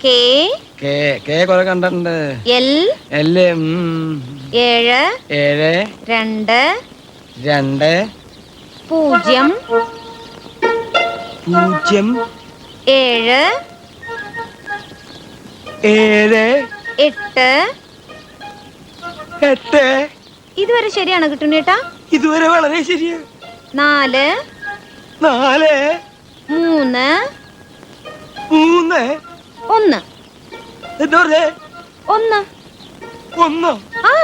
K K K കൊറേ കണ്ടിട്ടുണ്ട്. L എല്ലേ ഉം, ഏഴ് ഏഴ്. രണ്ട് രണ്ട്. പൂജ്യം. പൂജ്യം. ഏഴ്. ഏഴ്. എട്ട്. എട്ട്. ഇതുവരെ ശരിയാണ് കിട്ടുന്നേട്ടാ ഇതുവരെ വളരെ ശരിയാണ് നാല്. നാല്. മൂന്ന്. മൂന്ന്. ഒന്ന്. ഒന്ന്. ഒന്ന്. ആ.